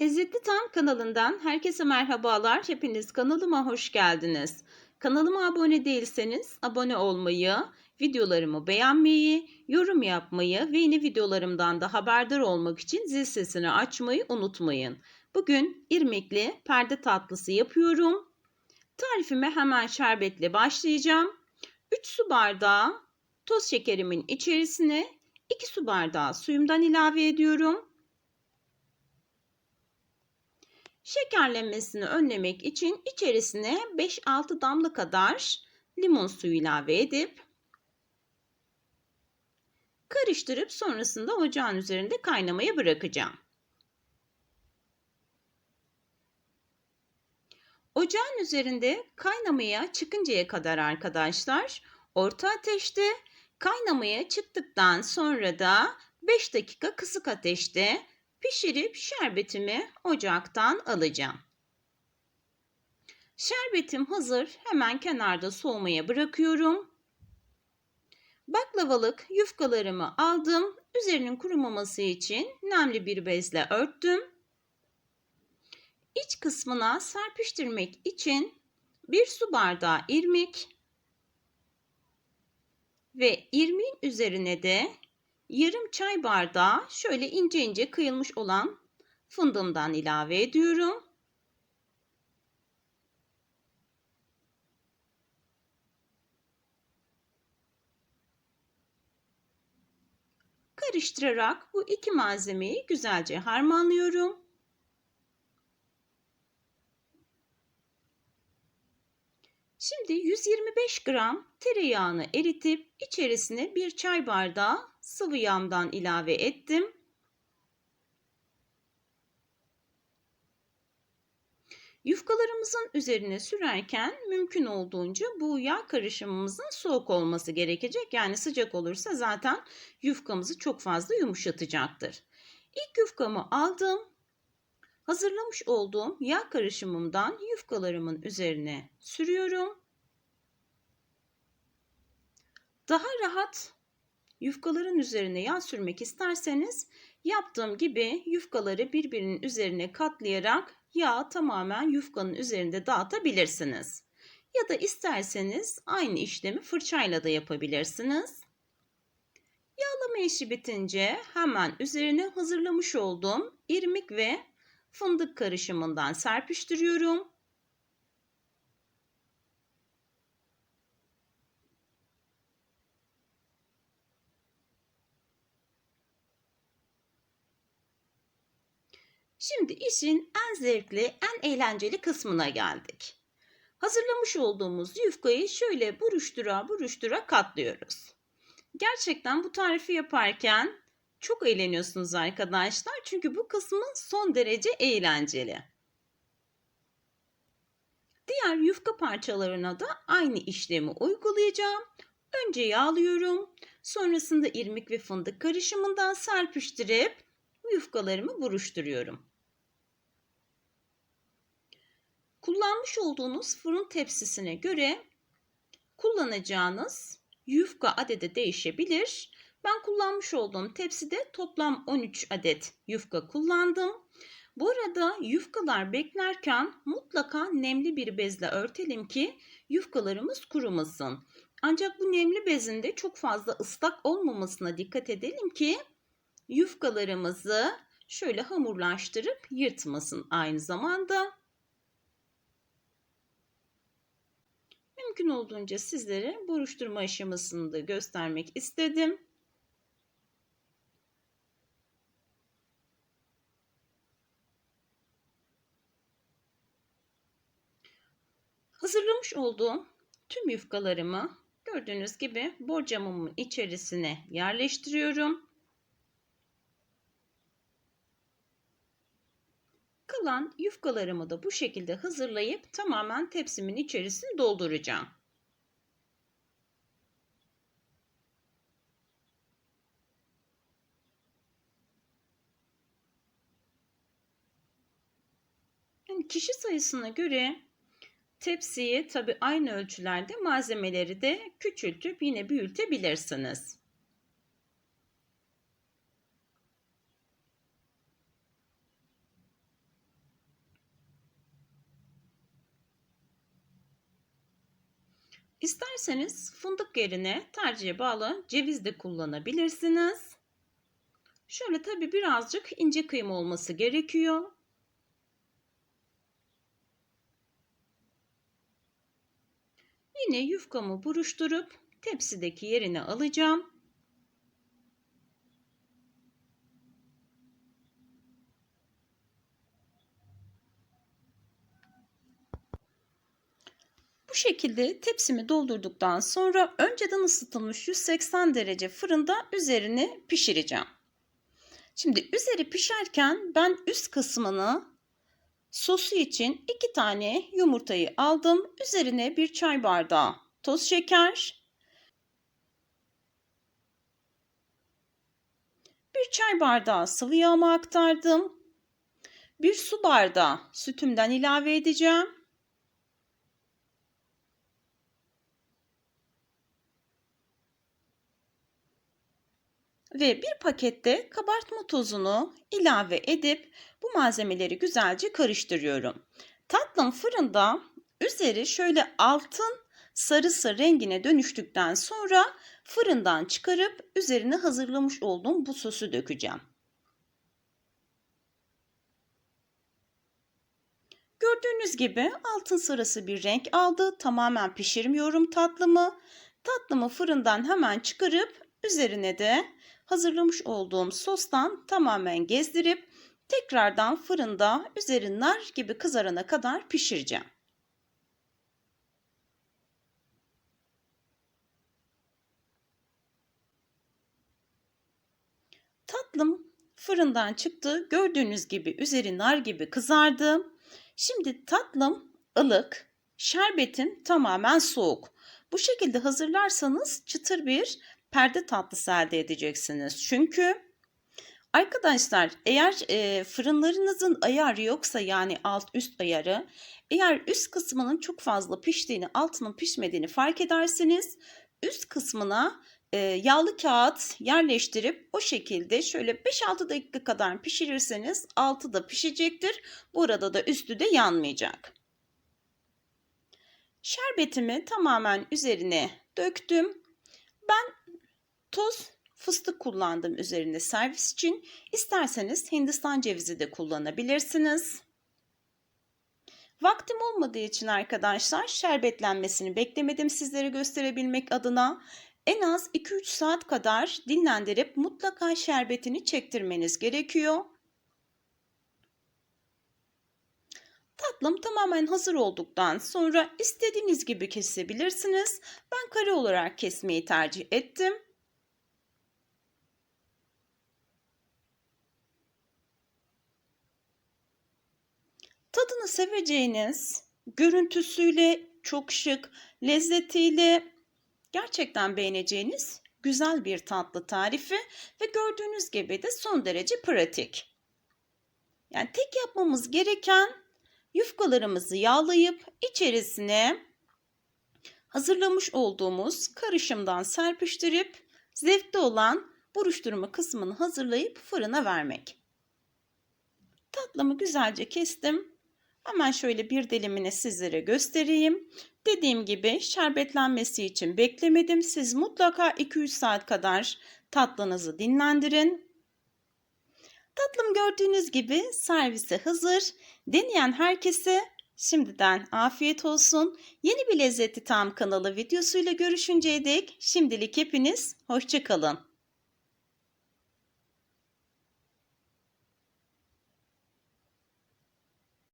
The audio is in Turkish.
Lezzetli Tam kanalından herkese merhabalar. Hepiniz kanalıma hoş geldiniz. Kanalıma abone değilseniz abone olmayı, videolarımı beğenmeyi, yorum yapmayı ve yeni videolarımdan da haberdar olmak için zil sesini açmayı unutmayın. Bugün irmikli perde tatlısı yapıyorum. Tarifime hemen şerbetle başlayacağım. 3 su bardağı toz şekerimin içerisine 2 su bardağı suyumdan ilave ediyorum. Şekerlenmesini önlemek için içerisine 5-6 damla kadar limon suyu ilave edip karıştırıp sonrasında ocağın üzerinde kaynamaya bırakacağım. Ocağın üzerinde kaynamaya çıkıncaya kadar arkadaşlar orta ateşte kaynamaya çıktıktan sonra da 5 dakika kısık ateşte pişirip şerbetimi ocaktan alacağım. Şerbetim hazır. Hemen kenarda soğumaya bırakıyorum. Baklavalık yufkalarımı aldım. Üzerinin kurumaması için nemli bir bezle örttüm. İç kısmına serpiştirmek için bir su bardağı irmik ve irmiğin üzerine de yarım çay bardağı şöyle ince ince kıyılmış olan fındığımdan ilave ediyorum. Karıştırarak bu iki malzemeyi güzelce harmanlıyorum. Şimdi 125 gram tereyağını eritip içerisine bir çay bardağı sıvı yağdan ilave ettim. Yufkalarımızın üzerine sürerken mümkün olduğunca bu yağ karışımımızın soğuk olması gerekecek. Yani sıcak olursa zaten yufkamızı çok fazla yumuşatacaktır. İlk yufkamı aldım. Hazırlamış olduğum yağ karışımımdan yufkalarımın üzerine sürüyorum. Daha rahat yufkaların üzerine yağ sürmek isterseniz yaptığım gibi yufkaları birbirinin üzerine katlayarak yağı tamamen yufkanın üzerinde dağıtabilirsiniz. Ya da isterseniz aynı işlemi fırçayla da yapabilirsiniz. Yağlama işi bitince hemen üzerine hazırlamış olduğum irmik ve fındık karışımından serpiştiriyorum. Şimdi işin en zevkli, en eğlenceli kısmına geldik. Hazırlamış olduğumuz yufkayı şöyle buruştura buruştura katlıyoruz. Gerçekten bu tarifi yaparken çok eğleniyorsunuz arkadaşlar. Çünkü bu kısmı son derece eğlenceli. Diğer yufka parçalarına da aynı işlemi uygulayacağım. Önce yağlıyorum. Sonrasında irmik ve fındık karışımından serpiştirip yufkalarımı buruşturuyorum. Kullanmış olduğunuz fırın tepsisine göre kullanacağınız yufka adede değişebilir. Ben kullanmış olduğum tepside toplam 13 adet yufka kullandım. Bu arada yufkalar beklerken mutlaka nemli bir bezle örtelim ki yufkalarımız kurumasın. Ancak bu nemli bezin de çok fazla ıslak olmamasına dikkat edelim ki yufkalarımızı şöyle hamurlaştırıp yırtmasın aynı zamanda. Mümkün olduğunca sizlere buruşturma aşamasını da göstermek istedim. Hazırlamış olduğum tüm yufkalarımı gördüğünüz gibi borcamımın içerisine yerleştiriyorum. Kalan yufkalarımı da bu şekilde hazırlayıp tamamen tepsimin içerisini dolduracağım. Yani kişi sayısına göre tepsiyi tabi aynı ölçülerde malzemeleri de küçültüp yine büyütebilirsiniz. İsterseniz fındık yerine tercihe bağlı ceviz de kullanabilirsiniz. Şöyle tabi birazcık ince kıyım olması gerekiyor. Yine yufkamı buruşturup tepsideki yerine alacağım. Bu şekilde tepsimi doldurduktan sonra önceden ısıtılmış 180 derece fırında üzerini pişireceğim. Şimdi üzeri pişerken ben üst kısmını sosu için iki tane yumurtayı aldım. Üzerine bir çay bardağı toz şeker, bir çay bardağı sıvı yağımı aktardım. Bir su bardağı sütümden ilave edeceğim. Ve bir pakette kabartma tozunu ilave edip bu malzemeleri güzelce karıştırıyorum. Tatlım fırında üzeri şöyle altın sarısı rengine dönüştükten sonra fırından çıkarıp üzerine hazırlamış olduğum bu sosu dökeceğim. Gördüğünüz gibi altın sarısı bir renk aldı. Tamamen pişirmiyorum tatlımı. Tatlımı fırından hemen çıkarıp üzerine de hazırlamış olduğum sostan tamamen gezdirip tekrardan fırında üzeri nar gibi kızarana kadar pişireceğim. Tatlım fırından çıktı. Gördüğünüz gibi üzeri nar gibi kızardı. Şimdi tatlım ılık, şerbetim tamamen soğuk. Bu şekilde hazırlarsanız çıtır bir perde tatlısı elde edeceksiniz. Çünkü arkadaşlar eğer e, fırınlarınızın ayarı yoksa yani alt üst ayarı eğer üst kısmının çok fazla piştiğini altının pişmediğini fark ederseniz üst kısmına e, yağlı kağıt yerleştirip o şekilde şöyle 5-6 dakika kadar pişirirseniz altı da pişecektir. Bu arada da üstü de yanmayacak. Şerbetimi tamamen üzerine döktüm. Ben Toz fıstık kullandım üzerinde servis için. İsterseniz Hindistan cevizi de kullanabilirsiniz. Vaktim olmadığı için arkadaşlar şerbetlenmesini beklemedim sizlere gösterebilmek adına. En az 2-3 saat kadar dinlendirip mutlaka şerbetini çektirmeniz gerekiyor. Tatlım tamamen hazır olduktan sonra istediğiniz gibi kesebilirsiniz. Ben kare olarak kesmeyi tercih ettim. Tadını seveceğiniz, görüntüsüyle çok şık, lezzetiyle gerçekten beğeneceğiniz güzel bir tatlı tarifi ve gördüğünüz gibi de son derece pratik. Yani tek yapmamız gereken yufkalarımızı yağlayıp içerisine hazırlamış olduğumuz karışımdan serpiştirip zevkli olan buruşturma kısmını hazırlayıp fırına vermek. Tatlımı güzelce kestim. Hemen şöyle bir dilimini sizlere göstereyim. Dediğim gibi şerbetlenmesi için beklemedim. Siz mutlaka 2-3 saat kadar tatlınızı dinlendirin. Tatlım gördüğünüz gibi servise hazır. Deneyen herkese şimdiden afiyet olsun. Yeni bir lezzeti tam kanalı videosuyla görüşünceye dek şimdilik hepiniz hoşçakalın.